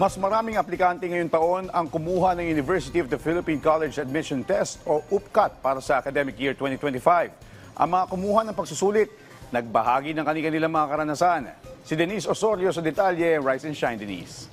Mas maraming aplikante ngayong taon ang kumuha ng University of the Philippine College Admission Test o UPCAT para sa academic year 2025. Ang mga kumuha ng pagsusulit, nagbahagi ng kanilang mga karanasan. Si Denise Osorio sa detalye, Rise and Shine Denise.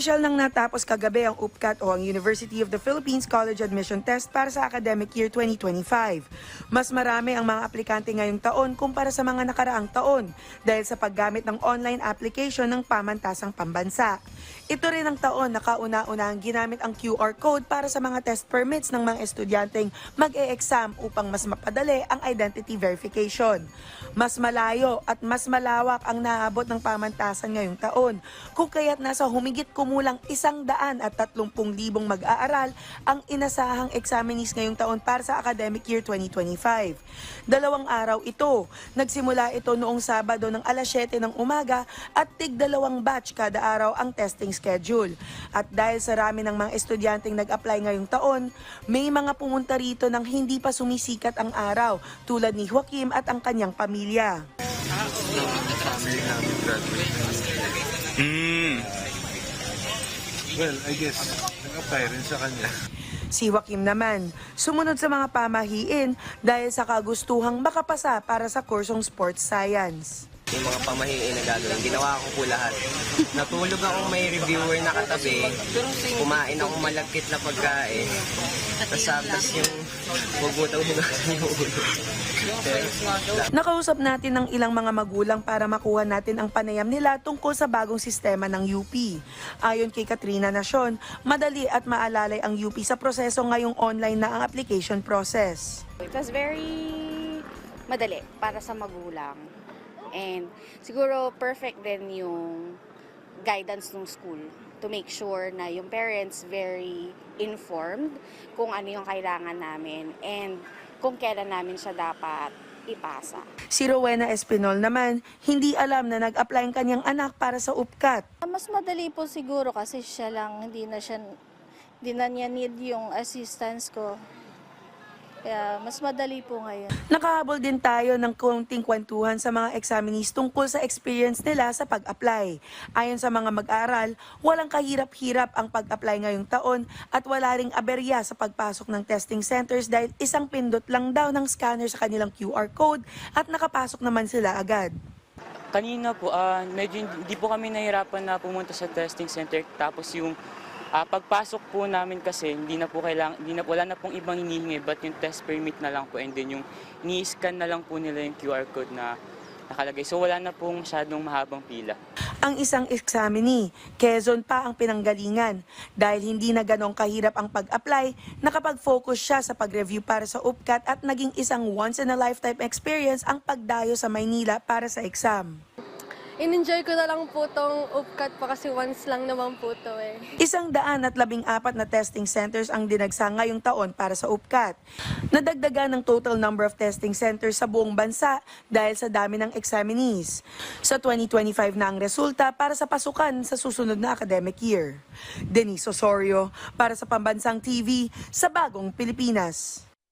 Opisyal nang natapos kagabi ang UPCAT o ang University of the Philippines College Admission Test para sa academic year 2025. Mas marami ang mga aplikante ngayong taon kumpara sa mga nakaraang taon dahil sa paggamit ng online application ng pamantasang pambansa. Ito rin ang taon na kauna-una ang ginamit ang QR code para sa mga test permits ng mga estudyanteng mag-e-exam upang mas mapadali ang identity verification. Mas malayo at mas malawak ang naabot ng pamantasan ngayong taon, kung kaya't nasa humigit kumulang isang daan at tatlumpung libong mag-aaral ang inasahang examinees ngayong taon para sa academic year 2025. Dalawang araw ito. Nagsimula ito noong Sabado ng alas 7 ng umaga at tig dalawang batch kada araw ang testing schedule. At dahil sa rami ng mga estudyanteng nag-apply ngayong taon, may mga pumunta rito nang hindi pa sumisikat ang araw tulad ni Joaquim at ang kanyang pamilya. graduate. Well, I guess, nag-apply rin sa kanya. Si Joaquim naman, sumunod sa mga pamahiin dahil sa kagustuhang makapasa para sa kursong sports science. Yung mga pamahiin na gagawin. Ginawa ko po lahat. Natulog akong may reviewer na katabi. Kumain akong malagkit na pagkain. Tapos tapos yung bubutaw-hugasan yung ulo. Nakausap natin ng ilang mga magulang para makuha natin ang panayam nila tungkol sa bagong sistema ng UP. Ayon kay Katrina Nasyon, madali at maalalay ang UP sa proseso ngayong online na ang application process. It was very madali para sa magulang. And siguro perfect din yung guidance ng school to make sure na yung parents very informed kung ano yung kailangan namin and kung kailan namin siya dapat ipasa. Si Rowena Espinol naman, hindi alam na nag-apply ang kanyang anak para sa UPCAT. Mas madali po siguro kasi siya lang, hindi na siya, hindi na niya need yung assistance ko. Kaya mas madali po ngayon. Nakahabol din tayo ng konting kwentuhan sa mga examinees tungkol sa experience nila sa pag-apply. Ayon sa mga mag-aral, walang kahirap-hirap ang pag-apply ngayong taon at wala ring aberya sa pagpasok ng testing centers dahil isang pindot lang daw ng scanner sa kanilang QR code at nakapasok naman sila agad. Kanina po, ah, medyo hindi po kami nahirapan na pumunta sa testing center. Tapos yung ah, pagpasok po namin kasi hindi na po kailangan, hindi na, wala na pong ibang hinihingi but yung test permit na lang po and then yung ni-scan na lang po nila yung QR code na nakalagay. So wala na pong masyadong mahabang pila. Ang isang examinee, Quezon pa ang pinanggalingan. Dahil hindi na ganong kahirap ang pag-apply, nakapag-focus siya sa pag-review para sa UPCAT at naging isang once-in-a-lifetime experience ang pagdayo sa Maynila para sa exam. In-enjoy ko na lang po tong upcut pa kasi once lang naman po to eh. Isang daan at labing apat na testing centers ang dinagsa ngayong taon para sa UPCAT. Nadagdagan ng total number of testing centers sa buong bansa dahil sa dami ng examinees. Sa 2025 na ang resulta para sa pasukan sa susunod na academic year. Denise Osorio para sa Pambansang TV sa Bagong Pilipinas.